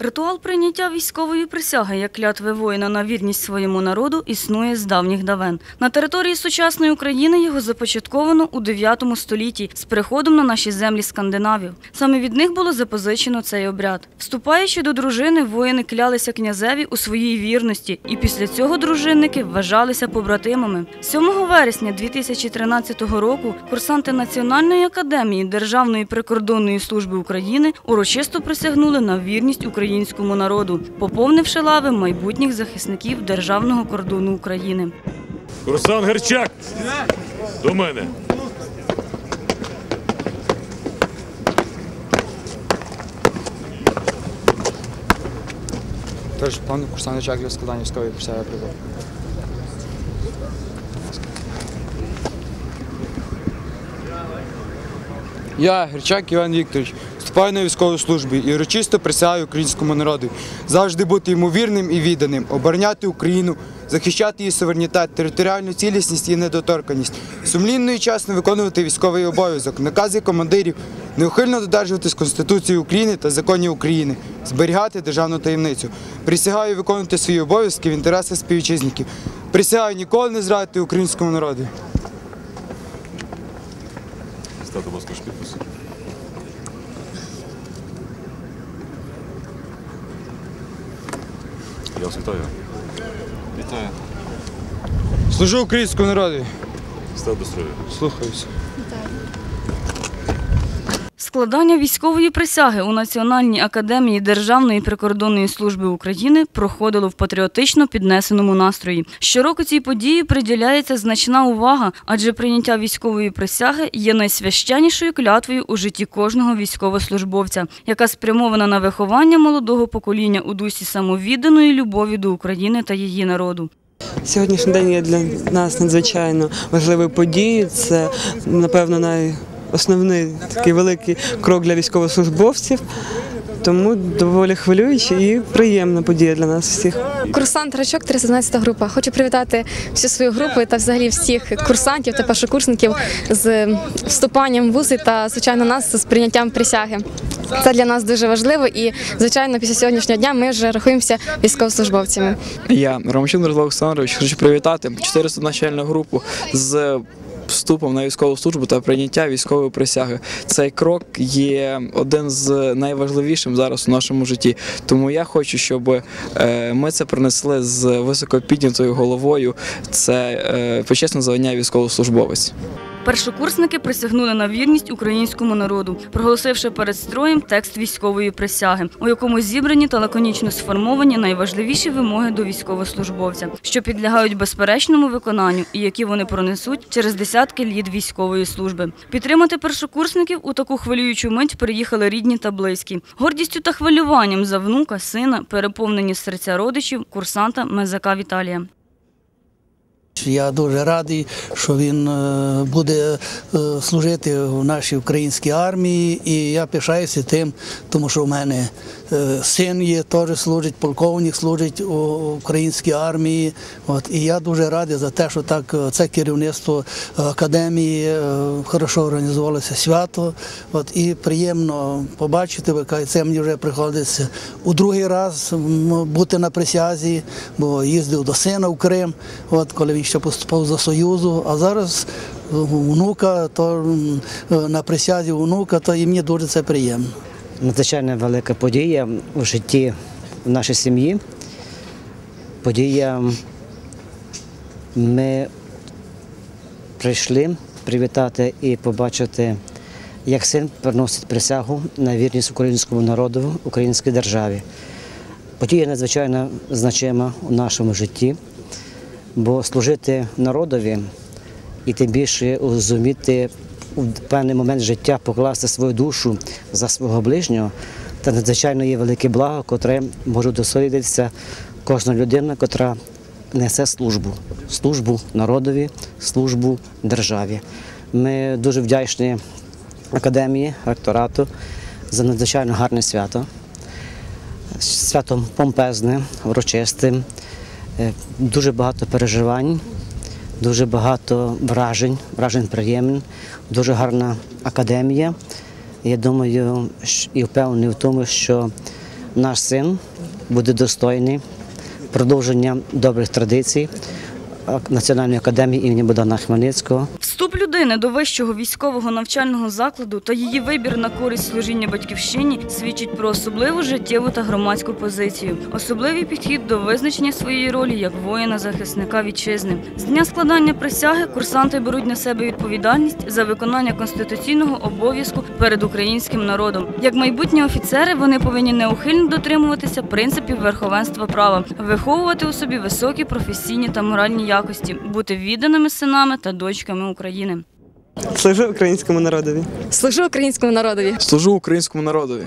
Ритуал прийняття військової присяги як клятви воїна на вірність своєму народу існує з давніх давен. На території сучасної України його започатковано у 9 столітті з приходом на наші землі скандинавів. Саме від них було запозичено цей обряд. Вступаючи до дружини, воїни клялися князеві у своїй вірності, і після цього дружинники вважалися побратимами. 7 вересня 2013 року курсанти Національної академії Державної прикордонної служби України урочисто присягнули на вірність українському народу, поповнивши лави майбутніх захисників державного кордону України. Курсант Герчак! До мене. Тож пан курсант Чак для складання військової присяги прибув. Я, Герчак Іван Вікторович, вступаю на військову і урочисто присягаю українському народу завжди бути йому вірним і відданим, обороняти Україну, захищати її суверенітет, територіальну цілісність і недоторканність, сумлінно і чесно виконувати військовий обов'язок, накази командирів, неухильно додержуватись Конституції України та законів України, зберігати державну таємницю. Присягаю виконувати свої обов'язки в інтересах співвітчизників. Присягаю ніколи не зрадити українському народу. Стати, ж підпис. Я вас вітаю. Вітаю. Служу українському народу. Став до строю. Слухаюся. Складання військової присяги у Національній академії Державної прикордонної служби України проходило в патріотично піднесеному настрої. Щороку цій події приділяється значна увага, адже прийняття військової присяги є найсвященнішою клятвою у житті кожного військовослужбовця, яка спрямована на виховання молодого покоління у дусі самовідданої любові до України та її народу. Сьогоднішній день є для нас надзвичайно важливою подією. Це, напевно, найосновний такий великий крок для військовослужбовців. Тому доволі хвилююча і приємна подія для нас всіх. Курсант Рачок, 312 група. Хочу привітати всю свою групу та взагалі всіх курсантів та першокурсників з вступанням в вузи та звичайно нас з прийняттям присяги. Це для нас дуже важливо і звичайно після сьогоднішнього дня ми вже рахуємося військовослужбовцями. Я Ромчин Мирослав Олександрович, хочу привітати 400 начальну групу з вступом на військову службу та прийняття військової присяги. Цей крок є один з найважливішим зараз у нашому житті. Тому я хочу, щоб е, ми це принесли з високо піднятою головою. Це е, почесне звання військовослужбовець. Першокурсники присягнули на вірність українському народу, проголосивши перед строєм текст військової присяги, у якому зібрані та лаконічно сформовані найважливіші вимоги до військовослужбовця, що підлягають безперечному виконанню і які вони пронесуть через десятки літ військової служби. Підтримати першокурсників у таку хвилюючу мить приїхали рідні та близькі. Гордістю та хвилюванням за внука, сина, переповнені серця родичів, курсанта Мезака Віталія. Я дуже радий, що він е, буде е, служити в нашій українській армії, і я пишаюся тим, тому що в мене е, син є, теж служить, полковник служить у українській армії. От, і я дуже радий за те, що так це керівництво академії хорошо організувалося свято. От, і приємно побачити, це мені вже приходиться у другий раз бути на присязі, бо їздив до сина в Крим, от, коли він ще поступав за Союзу, а зараз внука, то на присязі внука, то і мені дуже це приємно. надзвичайно велика подія у житті в нашій сім'ї. Подія ми прийшли привітати і побачити, як син приносить присягу на вірність українському народу, українській державі. Подія надзвичайно значима у нашому житті, бо служити народові і тим більше зуміти у певний момент життя покласти свою душу за свого ближнього, це надзвичайно є велике благо, котре може досвідитися кожна людина, котра несе службу, службу народові, службу державі. Ми дуже вдячні академії, ректорату за надзвичайно гарне свято. Свято помпезне, урочисте, дуже багато переживань, дуже багато вражень, вражень приємних, дуже гарна академія. Я думаю і впевнений в тому, що наш син буде достойний продовження добрих традицій Національної академії імені Богдана Хмельницького. Вступ людини до вищого військового навчального закладу та її вибір на користь служіння батьківщині свідчить про особливу життєву та громадську позицію, особливий підхід до визначення своєї ролі як воїна-захисника вітчизни. З дня складання присяги курсанти беруть на себе відповідальність за виконання конституційного обов'язку перед українським народом. Як майбутні офіцери, вони повинні неухильно дотримуватися принципів верховенства права, виховувати у собі високі професійні та моральні якості, бути відданими синами та дочками України. Служу українському народові. Служу українському народові. Служу українському народові.